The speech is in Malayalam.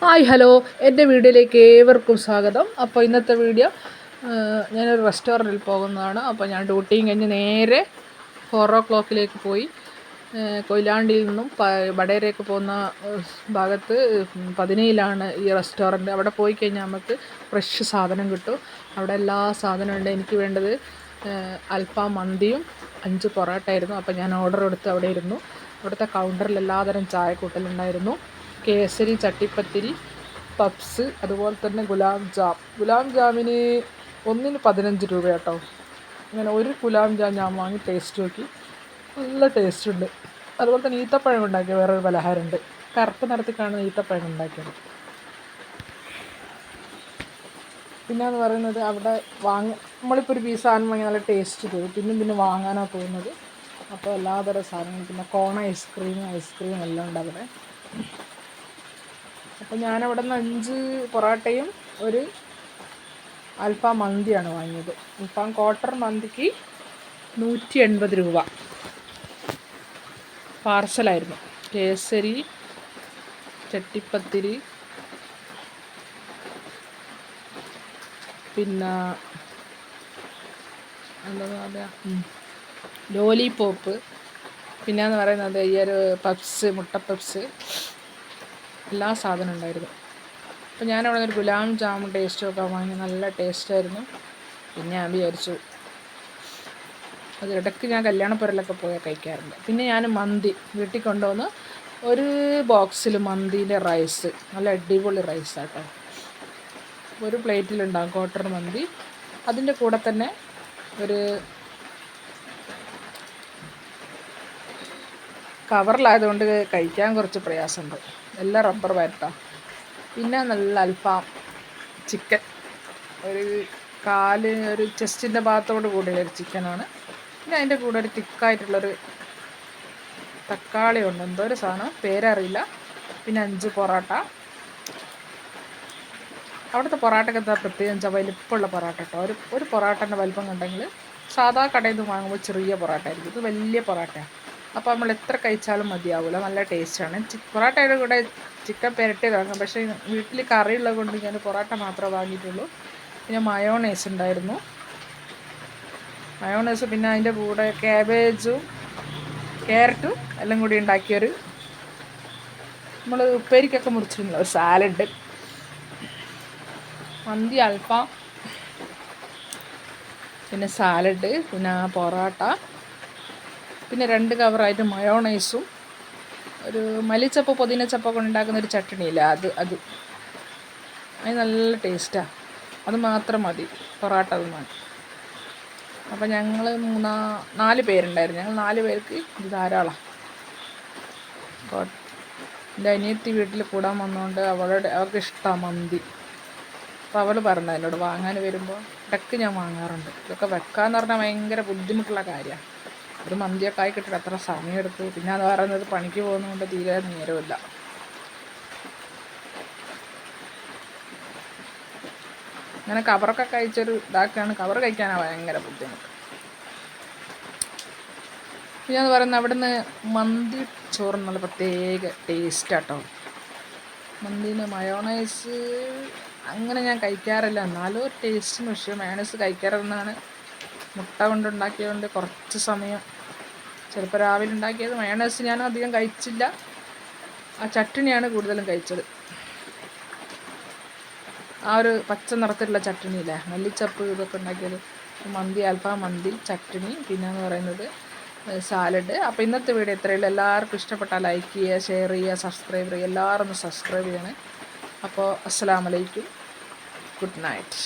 Hi hello. എന്റെ വീഡിയോയിലേക്ക് ഏവർക്കും സ്വാഗതം. അപ്പോൾ ഇന്നത്തെ വീഡിയോ ഞാനൊരു റെസ്റ്റോറന്റിൽ പോകുന്നതാണ്. അപ്പോൾ ഞാൻ ഡ്യൂട്ടിയും കഴിഞ്ഞ് നേരെ ഫോർ ഓ ക്ലോക്കിലേക്ക് പോയി കൊയിലാണ്ടിയിൽ നിന്നും വടകരയ്ക്ക് പോകുന്ന ഭാഗത്ത് പതിനയിലാണ് ഈ റെസ്റ്റോറന്റ്. അവിടെ പോയി കഴിഞ്ഞാൽ നമുക്ക് ഫ്രഷ് സാധനം കിട്ടും. അവിടെ എല്ലാ സാധനവും ഉണ്ട്. എനിക്ക് വേണ്ടത് അൽഫാം മന്തിയും അഞ്ച് പൊറോട്ട ആയിരുന്നു. അപ്പോൾ ഞാൻ ഓർഡർ കൊടുത്ത് അവിടെ ഇരുന്നു. അവിടുത്തെ കൗണ്ടറിൽ എല്ലാതരം ചായ കൂട്ടലുണ്ടായിരുന്നു കേസരി ചട്ടിപ്പത്തിരി പപ്സ് അതുപോലെ തന്നെ ഗുലാം ജാം. ഗുലാം ജാമിന് ഒന്നിന് പതിനഞ്ച് രൂപ കേട്ടോ അങ്ങനെ ഒരു ഗുലാം ജാം ഞാൻ വാങ്ങി ടേസ്റ്റ് നോക്കി. നല്ല ടേസ്റ്റ് ഉണ്ട്. അതുപോലെ തന്നെ ഈത്തപ്പഴം ഉണ്ടാക്കിയ വേറൊരു പലഹാരമുണ്ട്. കറുപ്പ് നിറത്തിൽ കാണുന്ന ഈത്തപ്പഴം ഉണ്ടാക്കിയത്. പിന്നെന്ന് പറയുന്നത് അവിടെ വാങ്ങ നമ്മളിപ്പോൾ ഒരു പീസ് സാധനം വാങ്ങി നല്ല ടേസ്റ്റ് തോന്നും പിന്നെ പിന്നെ വാങ്ങാനാണ് തോന്നുന്നത്. അപ്പോൾ എല്ലാതരം സാധനങ്ങളും പിന്നെ കോൺ ഐസ്ക്രീം ഐസ്ക്രീം എല്ലാം ഉണ്ട് അവിടെ. അപ്പോൾ ഞാനവിടെ നിന്ന് അഞ്ച് പൊറോട്ടയും ഒരു അൽഫാം മന്തിയാണ് വാങ്ങിയത്. അൽഫാം ക്വാർട്ടർ മന്തിക്ക് നൂറ്റി എൺപത് രൂപ. പാർസലായിരുന്നു. കേസരി ചട്ടിപ്പത്തിരി പിന്നെ എന്താ പറയുക ലോലിപോപ്പ്. പിന്നെന്ന് പറയുന്നത് ഈ ഒരു പപ്സ് മുട്ട പപ്സ്. എല്ലാ സാധനം ഉണ്ടായിരുന്നു. അപ്പോൾ ഞാൻ അവിടെ ഒരു ഗുലാം ജാമുൻ ടേസ്റ്റ് ഒക്കെ വാങ്ങി നല്ല ടേസ്റ്റായിരുന്നു പിന്നെ ഞാൻ വിചാരിച്ചു അതിടയ്ക്ക് ഞാൻ കല്യാണപ്പുരലൊക്കെ പോയാൽ കഴിക്കാറുണ്ട്. പിന്നെ ഞാൻ മന്തി വീട്ടിൽ കൊണ്ടുവന്ന് ഒരു ബോക്സിൽ മന്തീന്റെ റൈസ് നല്ല അടിപൊളി റൈസ് ആട്ടോ. ഒരു പ്ലേറ്റിലുണ്ടാകും ക്വാർട്ടർ മന്തി. അതിന്റെ കൂടെ തന്നെ ഒരു കവറിലായതുകൊണ്ട് കഴിക്കാൻ കുറച്ച് പ്രയാസമുണ്ട്. എല്ലാം റബ്ബർ വരട്ടാ. പിന്നെ നല്ല അൽഫാം ചിക്കൻ ഒരു കാൽ ഒരു ചെസ്റ്റിന്റെ ഭാഗത്തോട് കൂടിയുള്ള ഒരു ചിക്കനാണ് പിന്നെ അതിന്റെ കൂടെ ഒരു തിക്കായിട്ടുള്ളൊരു തക്കാളി ഉണ്ട്. എന്തോ ഒരു സാധനം പേരറിയില്ല. പിന്നെ അഞ്ച് പൊറോട്ട. അവിടുത്തെ പൊറോട്ടയ്ക്ക് എന്താ പ്രത്യേകം വെച്ചാൽ വലിപ്പമുള്ള പൊറോട്ട കേട്ടോ ഒരു ഒരു പൊറോട്ടന്റെ വലിപ്പം കണ്ടെങ്കിൽ സാധാ കടയിൽ നിന്ന് വാങ്ങുമ്പോൾ ചെറിയ പൊറോട്ട ആയിരിക്കും ഇത് വലിയ പൊറോട്ടയാണ് അപ്പോൾ നമ്മൾ എത്ര കഴിച്ചാലും മതിയാവില്ല നല്ല ടേസ്റ്റാണ് പൊറോട്ടയുടെ കൂടെ ചിക്കൻ പെരട്ടി കാണും പക്ഷേ വീട്ടിൽ കറിയുള്ളത് കൊണ്ട് ഞാൻ പൊറോട്ട മാത്രമേ വാങ്ങിയിട്ടുള്ളൂ. പിന്നെ മയോണൈസ് ഉണ്ടായിരുന്നു. മയോണൈസ് പിന്നെ അതിന്റെ കൂടെ ക്യാബേജും ക്യാരറ്റും എല്ലാം കൂടി ഉണ്ടാക്കിയൊരു നമ്മൾ ഉപ്പേരിക്കൊക്കെ മുറിച്ചിട്ടുണ്ടല്ലോ ഒരു സാലഡ് മന്തി അൽഫാം പിന്നെ സാലഡ് പിന്നെ പൊറോട്ട. പിന്നെ രണ്ട് കവറായിട്ട് മയോണൈസും ഒരു മല്ലിച്ചപ്പ് പുതിനച്ചപ്പ് കൊണ്ട് ഉണ്ടാക്കുന്ന ഒരു ചട്ടണിയില്ല അത് അത്. അത് നല്ല ടേസ്റ്റാണ് അത് മാത്രം മതി പൊറാട്ട അത് മതി. അപ്പം ഞങ്ങൾ മൂന്നാ നാല് പേരുണ്ടായിരുന്നു. ഞങ്ങൾ നാല് പേർക്ക് ഇത് ധാരാളം. എന്റെ അനിയത്തി വീട്ടിൽ കൂടാൻ വന്നതുകൊണ്ട് അവളുടെ അവർക്ക് ഇഷ്ടമാണ് മന്തി. അപ്പോൾ അവൾ പറഞ്ഞു എന്നോട് വാങ്ങാൻ വരുമ്പോൾ ഇടയ്ക്ക് ഞാൻ വാങ്ങാറുണ്ട്. ഇതൊക്കെ വെക്കാന്ന് പറഞ്ഞാൽ ഭയങ്കര ബുദ്ധിമുട്ടുള്ള കാര്യമാണ് ഒരു മന്തിയൊക്കെ ആയി കിട്ടിയിട്ട് അത്ര സമയമെടുത്തു പിന്നെ അത് പറയുന്നത് പണിക്ക് പോകുന്നതുകൊണ്ട് തീരെ നേരമില്ല. അങ്ങനെ കവറൊക്കെ കഴിച്ചൊരു ഇതാക്കുകയാണ്. കവർ കഴിക്കാനാണ് ഭയങ്കര ബുദ്ധിമുട്ട്. പിന്നെ അത് പറയുന്നത് അവിടുന്ന് മന്തി ചോറ് നല്ല പ്രത്യേക ടേസ്റ്റാട്ടോ. മന്തിന് മയോണൈസ് അങ്ങനെ ഞാൻ കഴിക്കാറില്ല. എന്നാലും ഒരു ടേസ്റ്റിന് പക്ഷേ മയോണൈസ് കഴിക്കാറെന്നാണ് മുട്ട കൊണ്ടുണ്ടാക്കിയതുകൊണ്ട് കുറച്ച് സമയം ചിലപ്പോൾ രാവിലെ ഉണ്ടാക്കിയത് മയണസ് ഞാൻ അധികം കഴിച്ചില്ല. ആ ചട്ടിണിയാണ് കൂടുതലും കഴിച്ചത്. ആ ഒരു പച്ച നിറത്തിലുള്ള ചട്ടിണിയില്ലേ മല്ലിച്ചപ്പ് ഇതൊക്കെ ഉണ്ടാക്കിയത്. മന്തി അൽഫാം മന്തി ചട്ടിണി പിന്നെ എന്ന് പറയുന്നത് സാലഡ്. അപ്പോൾ ഇന്നത്തെ വീഡിയോ ഇത്രയുള്ളൂ. എല്ലാവർക്കും ഇഷ്ടപ്പെട്ടാൽ ലൈക്ക് ചെയ്യുക ഷെയർ ചെയ്യുക സബ്സ്ക്രൈബ് ചെയ്യുക. എല്ലാവരും ഒന്ന് സബ്സ്ക്രൈബ് ചെയ്യണേ. അപ്പോൾ അസ്സാം വലൈക്കും ഗുഡ് നൈറ്റ്